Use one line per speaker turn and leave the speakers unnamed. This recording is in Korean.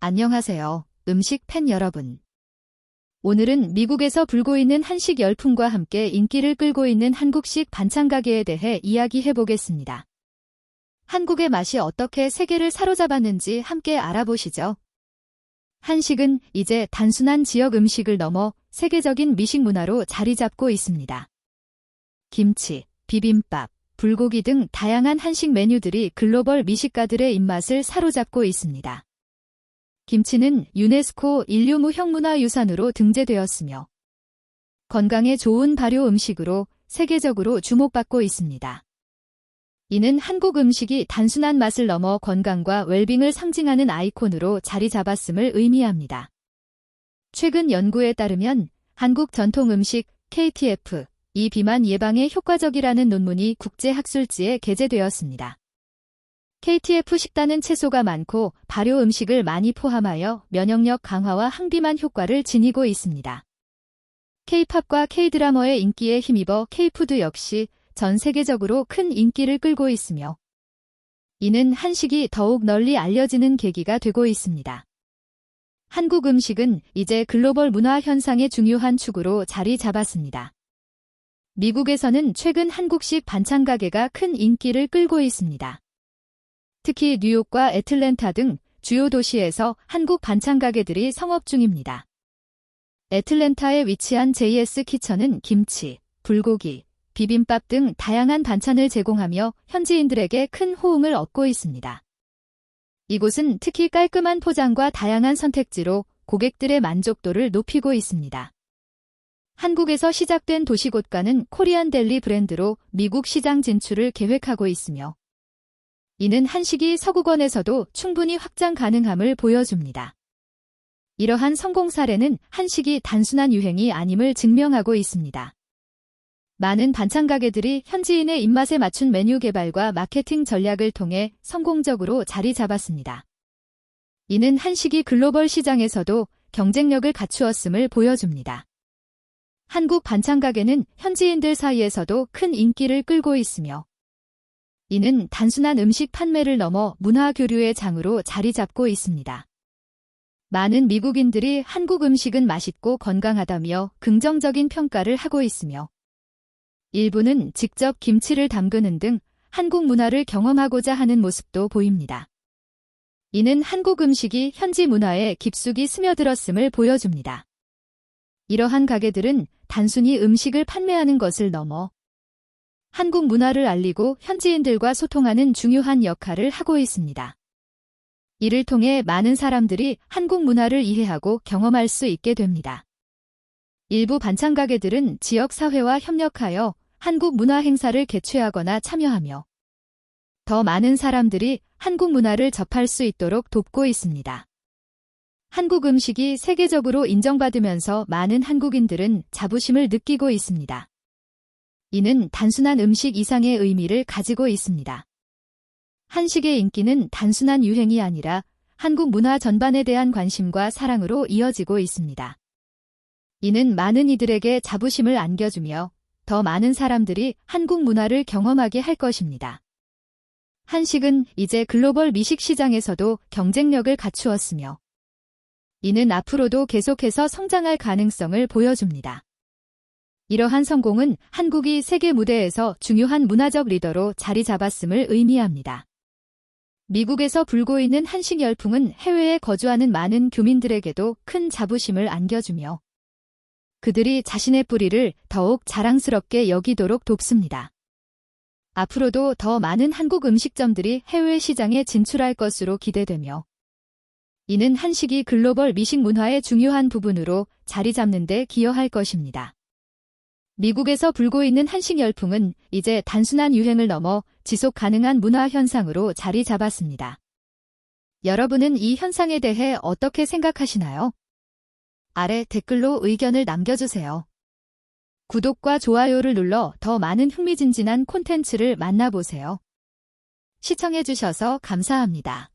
안녕하세요. 음식 팬 여러분. 오늘은 미국에서 불고 있는 한식 열풍과 함께 인기를 끌고 있는 한국식 반찬 가게에 대해 이야기해 보겠습니다. 한국의 맛이 어떻게 세계를 사로잡았는지 함께 알아보시죠. 한식은 이제 단순한 지역 음식을 넘어 세계적인 미식 문화로 자리 잡고 있습니다. 김치, 비빔밥, 불고기 등 다양한 한식 메뉴들이 글로벌 미식가들의 입맛을 사로잡고 있습니다. 김치는 유네스코 인류무 형문화유산으로 등재되었으며 건강에 좋은 발효 음식으로 세계적으로 주목받고 있습니다. 이는 한국 음식이 단순한 맛을 넘어 건강과 웰빙을 상징하는 아이콘으로 자리 잡았음을 의미합니다. 최근 연구에 따르면 한국 전통 음식 KTF, 이 비만 예방에 효과적이라는 논문이 국제학술지에 게재되었습니다. KTF 식단은 채소가 많고 발효 음식을 많이 포함하여 면역력 강화와 항비만 효과를 지니고 있습니다. K-팝과 K-드라머의 인기에 힘입어 K-푸드 역시 전 세계적으로 큰 인기를 끌고 있으며 이는 한식이 더욱 널리 알려지는 계기가 되고 있습니다. 한국 음식은 이제 글로벌 문화 현상의 중요한 축으로 자리 잡았습니다. 미국에서는 최근 한국식 반찬 가게가 큰 인기를 끌고 있습니다. 특히 뉴욕과 애틀랜타 등 주요 도시에서 한국 반찬 가게들이 성업 중입니다. 애틀랜타에 위치한 JS 키천은 김치, 불고기, 비빔밥 등 다양한 반찬을 제공하며 현지인들에게 큰 호응을 얻고 있습니다. 이곳은 특히 깔끔한 포장과 다양한 선택지로 고객들의 만족도를 높이고 있습니다. 한국에서 시작된 도시곳가는 코리안 델리 브랜드로 미국 시장 진출을 계획하고 있으며 이는 한식이 서구권에서도 충분히 확장 가능함을 보여줍니다. 이러한 성공 사례는 한식이 단순한 유행이 아님을 증명하고 있습니다. 많은 반찬 가게들이 현지인의 입맛에 맞춘 메뉴 개발과 마케팅 전략을 통해 성공적으로 자리 잡았습니다. 이는 한식이 글로벌 시장에서도 경쟁력을 갖추었음을 보여줍니다. 한국 반찬 가게는 현지인들 사이에서도 큰 인기를 끌고 있으며 이는 단순한 음식 판매를 넘어 문화 교류의 장으로 자리 잡고 있습니다. 많은 미국인들이 한국 음식은 맛있고 건강하다며 긍정적인 평가를 하고 있으며 일부는 직접 김치를 담그는 등 한국 문화를 경험하고자 하는 모습도 보입니다. 이는 한국 음식이 현지 문화에 깊숙이 스며들었음을 보여줍니다. 이러한 가게들은 단순히 음식을 판매하는 것을 넘어 한국 문화를 알리고 현지인들과 소통하는 중요한 역할을 하고 있습니다. 이를 통해 많은 사람들이 한국 문화를 이해하고 경험할 수 있게 됩니다. 일부 반찬 가게들은 지역 사회와 협력하여 한국 문화 행사를 개최하거나 참여하며 더 많은 사람들이 한국 문화를 접할 수 있도록 돕고 있습니다. 한국 음식이 세계적으로 인정받으면서 많은 한국인들은 자부심을 느끼고 있습니다. 이는 단순한 음식 이상의 의미를 가지고 있습니다. 한식의 인기는 단순한 유행이 아니라 한국 문화 전반에 대한 관심과 사랑으로 이어지고 있습니다. 이는 많은 이들에게 자부심을 안겨주며 더 많은 사람들이 한국 문화를 경험하게 할 것입니다. 한식은 이제 글로벌 미식 시장에서도 경쟁력을 갖추었으며 이는 앞으로도 계속해서 성장할 가능성을 보여줍니다. 이러한 성공은 한국이 세계 무대에서 중요한 문화적 리더로 자리 잡았음을 의미합니다. 미국에서 불고 있는 한식 열풍은 해외에 거주하는 많은 교민들에게도 큰 자부심을 안겨주며 그들이 자신의 뿌리를 더욱 자랑스럽게 여기도록 돕습니다. 앞으로도 더 많은 한국 음식점들이 해외 시장에 진출할 것으로 기대되며 이는 한식이 글로벌 미식 문화의 중요한 부분으로 자리 잡는 데 기여할 것입니다. 미국에서 불고 있는 한식 열풍은 이제 단순한 유행을 넘어 지속 가능한 문화 현상으로 자리 잡았습니다. 여러분은 이 현상에 대해 어떻게 생각하시나요? 아래 댓글로 의견을 남겨주세요. 구독과 좋아요를 눌러 더 많은 흥미진진한 콘텐츠를 만나보세요. 시청해주셔서 감사합니다.